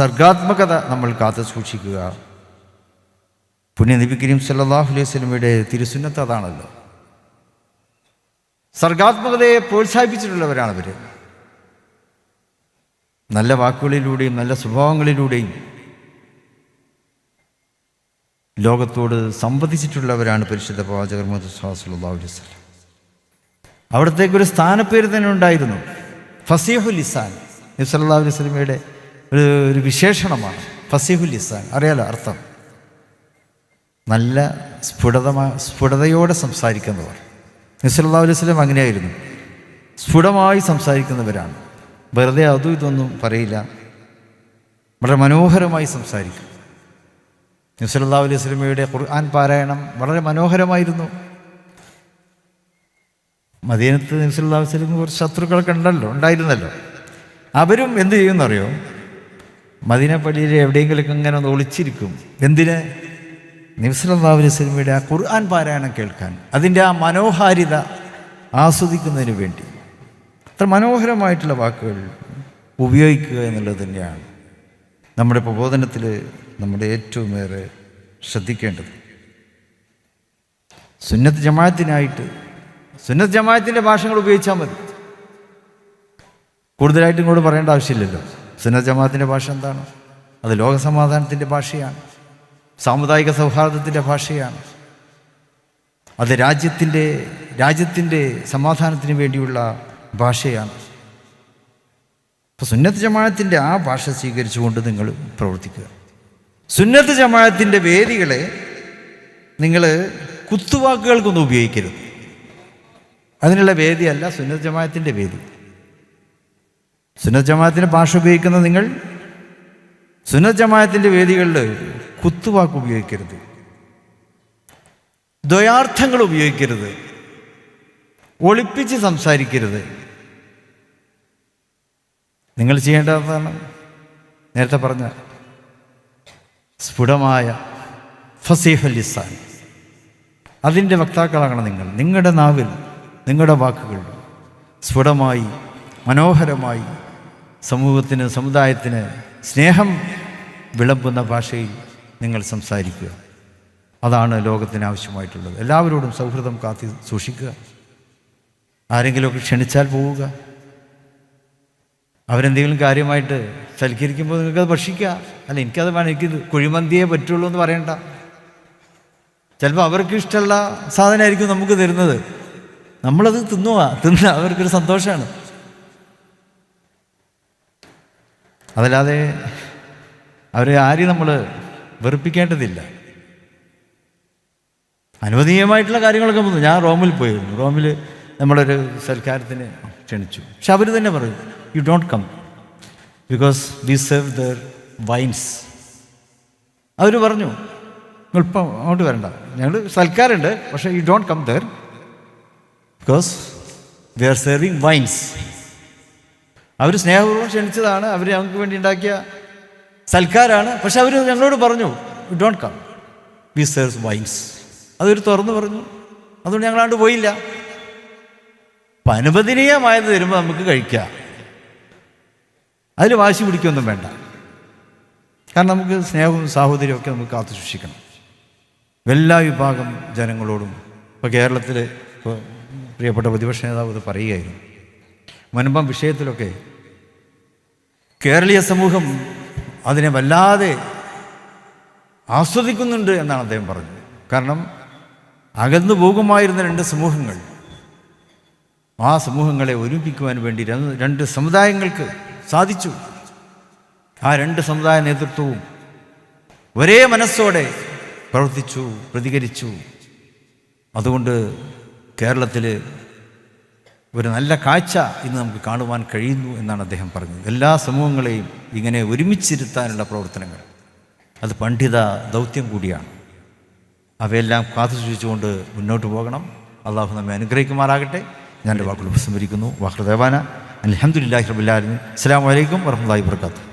സർഗാത്മകത നമ്മൾ കാത്തു സൂക്ഷിക്കുക. പുണ്യനബി കരീം സല്ലല്ലാഹു അലൈഹി വസല്ലമയുടെ തിരുസുന്നത്ത് അതാണല്ലോ. സർഗാത്മകതയെ പ്രോത്സാഹിപ്പിച്ചിട്ടുള്ളവരാണ് അവർ നല്ല വാക്കുകളിലൂടെയും നല്ല സ്വഭാവങ്ങളിലൂടെയും ലോകത്തോട് സംവദിച്ചിട്ടുള്ളവരാണ് പരിശുദ്ധ പ്രവാചകർ മുഹമ്മദ് വസല്ലം. അവിടത്തേക്കൊരു സ്ഥാനപ്പേര് തന്നെ ഉണ്ടായിരുന്നു. ഫസീഹുൽ ഇസാൻ നബി സല്ലല്ലാഹു അലൈഹി വസല്ലമയുടെ ഒരു ഒരു വിശേഷണമാണ്. ഫസീഹുൽ ലിസാൻ അറിയാലോ അർത്ഥം? നല്ല സ്ഫുടതമാ സ്ഫുടതയോടെ സംസാരിക്കുന്നവർ. അലൈഹി വസല്ലം അങ്ങനെയായിരുന്നു. സ്ഫുടമായി സംസാരിക്കുന്നവരാണ്. വെറുതെ അതും ഇതൊന്നും പറയില്ല. വളരെ മനോഹരമായി സംസാരിക്കും. സല്ലല്ലാഹു അലൈഹി വസല്ലമയുടെ ഖുർആൻ പാരായണം വളരെ മനോഹരമായിരുന്നു. മദീനത്ത് അലൈഹി വസല്ലം കുറച്ച് ശത്രുക്കളൊക്കെ ഉണ്ടല്ലോ ഉണ്ടായിരുന്നല്ലോ. അവരും എന്ത് ചെയ്യുമെന്നറിയോ മദീന പള്ളിയിൽ എവിടെയെങ്കിലുമൊക്കെ ഇങ്ങനെ ഒന്ന് ഒളിച്ചിരിക്കും. എന്തിന്? നബി സിനിമയുടെ ആ ഖുർആൻ പാരായണം കേൾക്കാൻ അതിന്റെ ആ മനോഹാരിത ആസ്വദിക്കുന്നതിന് വേണ്ടി. അത്ര മനോഹരമായിട്ടുള്ള വാക്കുകൾ ഉപയോഗിക്കുക എന്നുള്ളത് തന്നെയാണ് നമ്മുടെ പ്രബോധനത്തിൽ നമ്മുടെ ഏറ്റവും ഏറെ ശ്രദ്ധിക്കേണ്ടത്. സുന്നത്ത് ജമാഅത്തിനായിട്ട് സുന്നത്ത് ജമാഅത്തിന്റെ ഭാഷകൾ ഉപയോഗിച്ചാൽ മതി. കൂടുതലായിട്ടും കൂടെ പറയേണ്ട ആവശ്യമില്ലല്ലോ. സുന്നത്ത് ജമാഅത്തിന്റെ ഭാഷ എന്താണ്? അത് ലോകസമാധാനത്തിന്റെ ഭാഷയാണ്. സാമുദായിക സൗഹാർദ്ദത്തിന്റെ ഭാഷയാണ്. അത് രാജ്യത്തിന്റെ രാജ്യത്തിന്റെ സമാധാനത്തിന് വേണ്ടിയുള്ള ഭാഷയാണ്. അപ്പോൾ സുന്നത്ത് ജമാഅത്തിന്റെ ആ ഭാഷ സ്വീകരിച്ചുകൊണ്ട് നിങ്ങൾ പ്രവർത്തിക്കുക. സുന്നത്ത് ജമാഅത്തിന്റെ വേദികളെ നിങ്ങൾ കുത്തുവാക്കുകൾക്കൊന്നും ഉപയോഗിക്കരുത്. അതിനുള്ള വേദിയല്ല സുന്നത്ത് ജമാഅത്തിന്റെ വേദി. സുന്നത്ത് ജമാഅത്തിന്റെ ഭാഷ ഉപയോഗിക്കുന്ന നിങ്ങൾ? സുന്നത്ത് ജമാഅത്തിന്റെ വേദികളിൽ കുത്തുവാക്ക് ഉപയോഗിക്കരുത്. ദ്വയാർത്ഥങ്ങൾ ഉപയോഗിക്കരുത്. ഒളിപ്പിച്ച് സംസാരിക്കരുത്. നിങ്ങൾ ചെയ്യേണ്ടതാണ് നേരത്തെ പറഞ്ഞ സ്ഫുടമായ ഫസീഫ് ലിസാൻ. അതിന്റെ വക്താക്കളാകണം നിങ്ങൾ. നിങ്ങളുടെ നാവിൽ നിങ്ങളുടെ വാക്കുകൾ സ്ഫുടമായി മനോഹരമായി സമൂഹത്തിന് സമുദായത്തിന് സ്നേഹം വിളമ്പുന്ന ഭാഷയിൽ നിങ്ങൾ സംസാരിക്കുക. അതാണ് ലോകത്തിന് ആവശ്യമായിട്ടുള്ളത്. എല്ലാവരോടും സൗഹൃദം കാത്തി സൂക്ഷിക്കുക. ആരെങ്കിലുമൊക്കെ ക്ഷണിച്ചാൽ പോവുക. അവരെന്തെങ്കിലും കാര്യമായിട്ട് സൽക്കരിക്കുമ്പോൾ നിങ്ങൾക്കത് ഭക്ഷിക്കുക. അല്ല എനിക്കത് വേണം. എനിക്കിത് കുഴിമന്തിയേ പറ്റുള്ളൂ എന്ന് പറയണ്ട. ചിലപ്പോൾ അവർക്ക് ഇഷ്ടമുള്ള സാധനമായിരിക്കും നമുക്ക് തരുന്നത്. നമ്മളത് തിന്നുക. തിന്ന അവർക്കൊരു സന്തോഷമാണ്. അതല്ലാതെ അവരെ ആരെയും നമ്മൾ വെറുപ്പിക്കേണ്ടതില്ല. അനുവദനീയമായിട്ടുള്ള കാര്യങ്ങളൊക്കെ വന്നു. ഞാൻ റോമിൽ പോയിരുന്നു. റോമിൽ നമ്മളൊരു സൽക്കാരത്തിന് ക്ഷണിച്ചു. പക്ഷെ അവർ തന്നെ പറയും you don't come because we serve there wines അവർ പറഞ്ഞു നിങ്ങൾ ഇപ്പം അങ്ങോട്ട് വരണ്ട. ഞങ്ങൾ സൽക്കാരുണ്ട് പക്ഷേ you don't come there because we are serving wines അവർ സ്നേഹപൂർവം ക്ഷണിച്ചതാണ്. അവർ ഞങ്ങൾക്ക് വേണ്ടി ഉണ്ടാക്കിയ സൽക്കാരാണ്. പക്ഷെ അവർ ഞങ്ങളോട് പറഞ്ഞു don't come we serve wines അതൊരു തുറന്നു പറഞ്ഞു. അതുകൊണ്ട് ഞങ്ങളാണ്ട് പോയില്ല. അപ്പം അനുവദനീയമായത് തരുമ്പോൾ നമുക്ക് കഴിക്കാം. അതിൽ വാശി പിടിക്കൊന്നും വേണ്ട. കാരണം നമുക്ക് സ്നേഹവും സാഹോദര്യവും ഒക്കെ നമുക്ക് കാത്തു സൂക്ഷിക്കണം. എല്ലാ വിഭാഗം ജനങ്ങളോടും. ഇപ്പോൾ കേരളത്തിൽ പ്രിയപ്പെട്ട പ്രതിപക്ഷ നേതാവ് ഇത് പറയുകയായിരുന്നു. മുൻപം വിഷയത്തിലൊക്കെ കേരളീയ സമൂഹം അതിനെ വല്ലാതെ ആസ്വദിക്കുന്നുണ്ട് എന്നാണ് അദ്ദേഹം പറഞ്ഞത്. കാരണം അകന്നു പോകുമായിരുന്ന രണ്ട് സമൂഹങ്ങൾ ആ സമൂഹങ്ങളെ ഒരുമിപ്പിക്കുവാൻ വേണ്ടി രണ്ട് സമുദായങ്ങൾക്ക് സാധിച്ചു. ആ രണ്ട് സമുദായ നേതൃത്വവും ഒരേ മനസ്സോടെ പ്രവർത്തിച്ചു പ്രതികരിച്ചു. അതുകൊണ്ട് കേരളത്തിൽ ഒരു നല്ല കാഴ്ച ഇന്ന് നമുക്ക് കാണുവാൻ കഴിയുന്നു എന്നാണ് അദ്ദേഹം പറഞ്ഞത്. എല്ലാ സമൂഹങ്ങളെയും ഇങ്ങനെ ഒരുമിച്ചിരുത്താനുള്ള പ്രവർത്തനങ്ങൾ. അത് പണ്ഡിത ദൗത്യം കൂടിയാണ്. അവയെല്ലാം കാത്തു സൂക്ഷിച്ചുകൊണ്ട് മുന്നോട്ട് പോകണം. അള്ളാഹു നമ്മെ അനുഗ്രഹിക്കുമാറാകട്ടെ. ഞാൻ വാക്കുകൾ ഉപസംഹരിക്കുന്നു. വാഹൃദേവാന അലഹമുല്ലാഹി റബുല്ലാലിൻ അസ്സാം വലൈക്കും വർഹമുല്ലാ വർക്കാത്തു